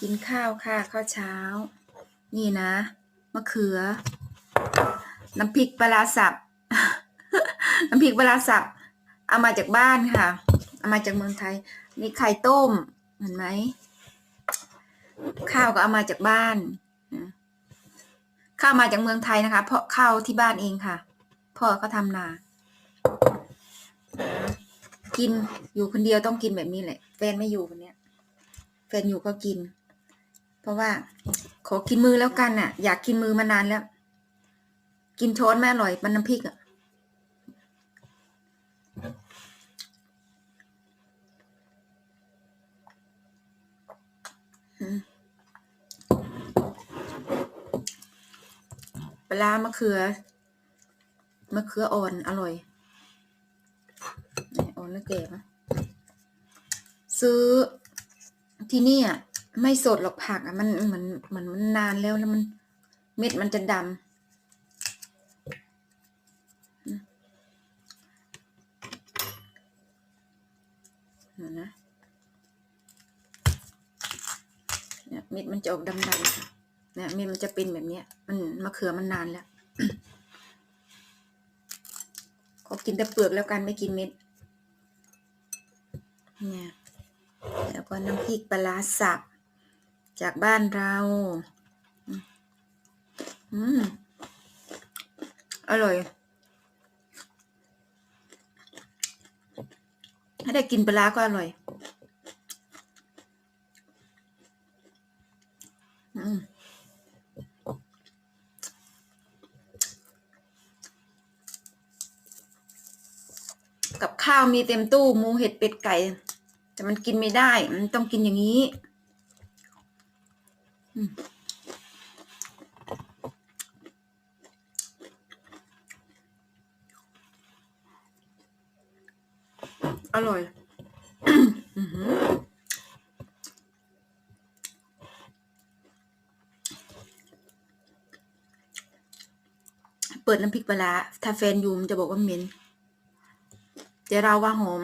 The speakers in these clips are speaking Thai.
กินข้าวค่ะข้าวเช้า นี่นะมะเขือ น้ำพริกปลาสับ น้ำพริกปลาสับ เอามาจากบ้านค่ะ เอามาจากเมืองไทย นี่ไข่ต้ม เห็นไหม ข้าวก็เอามาจากบ้าน ข้าวมาจากเมืองไทยนะคะ เพราะข้าวที่บ้านเองค่ะ พ่อเขาทำนา กินอยู่คนเดียวต้องกินแบบนี้แหละ แฟนไม่อยู่วันเนี้ยแฟนอยู่ก็กิน เพราะว่า ขอกินมือแล้วกันน่ะ อยากกินมือมานานแล้ว กินช้อนไม่อร่อยมันน้ำพริกอะปลามะเขือมะเขืออ่อนอร่อยนี่อ่อนแล้วแก่ปะซื้อที่นี่อะ ไม่สดหรอกผักอะมันเหมือนเหมือนมันนานแล้วแล้วมัน เม็ดมันจะดำนะเนี่ยเม็ดมันจะออกดำๆเนี่ยเม็ดมันจะเป็นแบบเนี้ย มันมะเขือมันนานแล้วขอกินแต่เปลือกแล้วกันไม่กินเม็ดเนี่ยแล้วก็น้ำพริกปลาร้าสับ จากบ้านเรา อืม อร่อย ถ้าได้กินปลาก็อร่อย อืมกับข้าวมีเต็มตู้หมูเห็ดเป็ดไก่ แต่มันกินไม่ได้ มันต้องกินอย่างนี้ อร่อย เปิดน้ำพริกปลาร้าถ้าแฟนยูมจะบอกว่าเหม็น แต่เราว่าหอม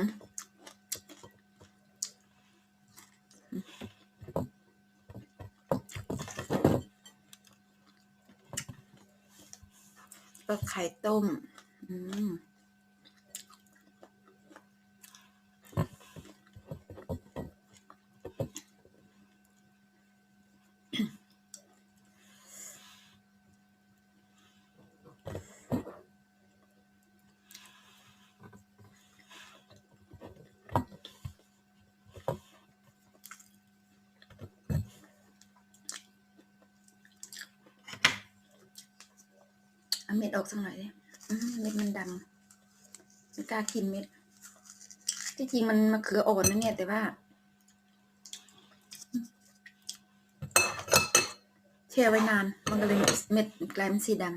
ก็ไข่ต้ม อืม เอาเม็ดออกสักหน่อยเลยเม็ดมันดำไม่กล้ากินเม็ด ที่จริงมันมะเขืออ่อนนะเนี่ยแต่ว่าแช่ไว้นาน มันก็เลยเม็ดกลายเป็นสีดำ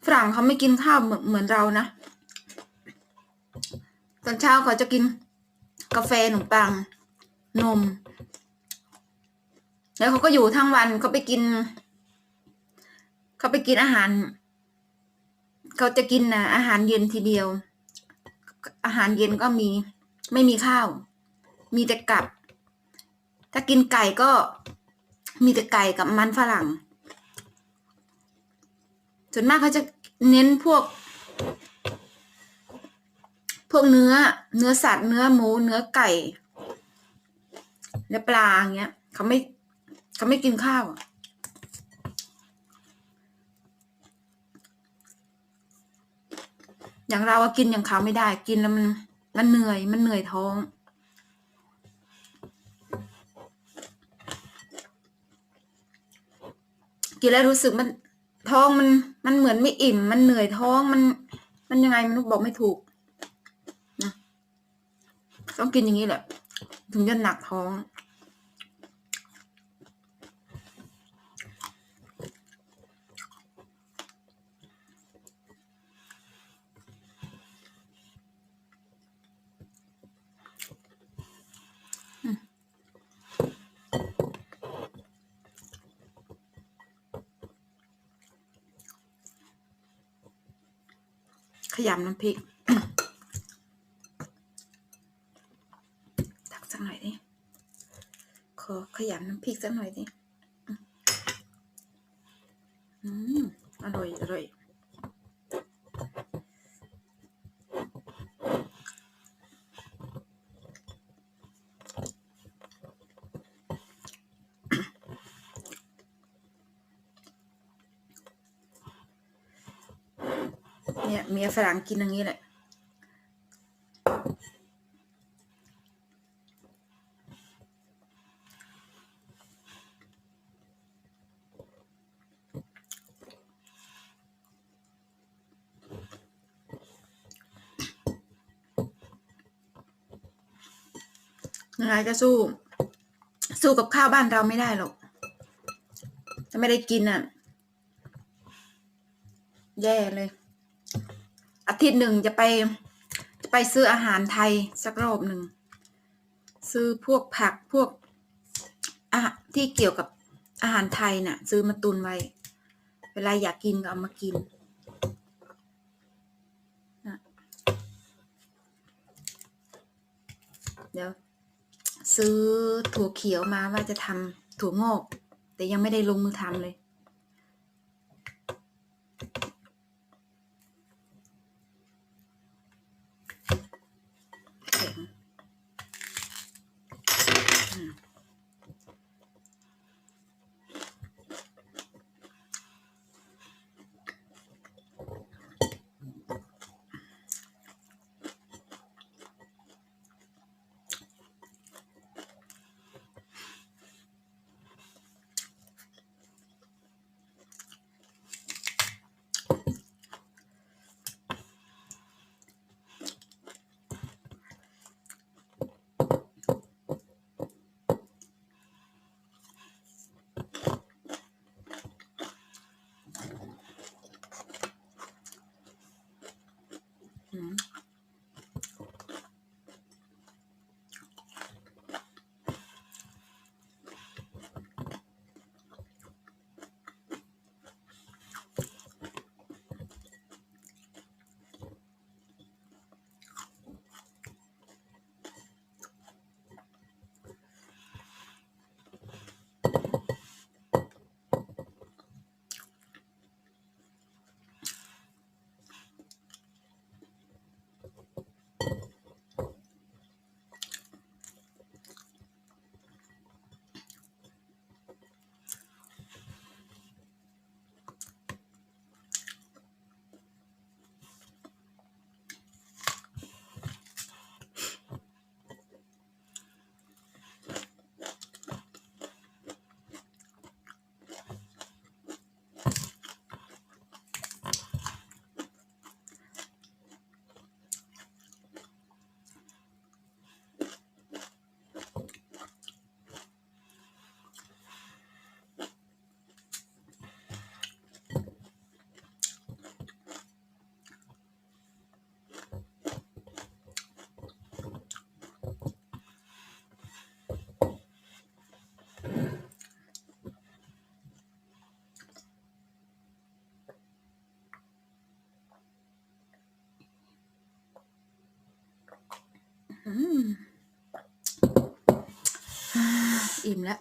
ฝ รั่งเขาไม่กินข้าวเหมือนเรานะ ตอนเช้าเขาจะกินกาแฟขนมปัง นม แล้วเขาก็อยู่ทั้งวันเขาไปกิน เขาไปกินอาหาร เขาจะกินนะอาหารเย็นทีเดียว อาหารเย็นก็มี ไม่มีข้าว มีแต่กับ ถ้ากินไก่ก็มีแต่ไก่กับมันฝรั่ง ส่วนมากเขาจะเน้นพวก พวกเนื้อ เนื้อสัตว์เนื้อหมู เนื้อไก่เนื้อปลาอย่างเงี้ยเขาไม่เขาไม่กินข้าวอะอย่างเราอะกินอย่างเขาไม่ได้ กินแล้วมันมันเหนื่อยมันเหนื่อยท้องกินแล้วรู้สึกมัน ท้องมัน มันเหมือนไม่อิ่ม มันเหนื่อยท้องมัน มันยังไงมันบอกไม่ถูกนะต้องกินอย่างนี้แหละ ถึงจะหนักท้อง ขยำน้ำพริกตักสักหน่อยดิขอขยำน้ำพริกสักหน่อยดิอืมอร่อยอร่อย เนี่ยเมียฝรั่งกินอย่างนี้แหละยังไงก็สู้ สู้กับข้าวบ้านเราไม่ได้หรอกถ้าไม่ได้กินอะ แย่เลย ทิตย์หนึ่งจะไป จะไปซื้ออาหารไทยสักรอบหนึ่ง ซื้อพวกผักพวกอาหารที่เกี่ยวกับอาหารไทยน่ะ ซื้อมาตุนไว้ เวลาอยากกินก็เอามากินเดี๋ยวซื้อถั่วเขียวมาว่าจะทำถั่วงอก แต่ยังไม่ได้ลงมือทำเลย อื อิ่มแล้ว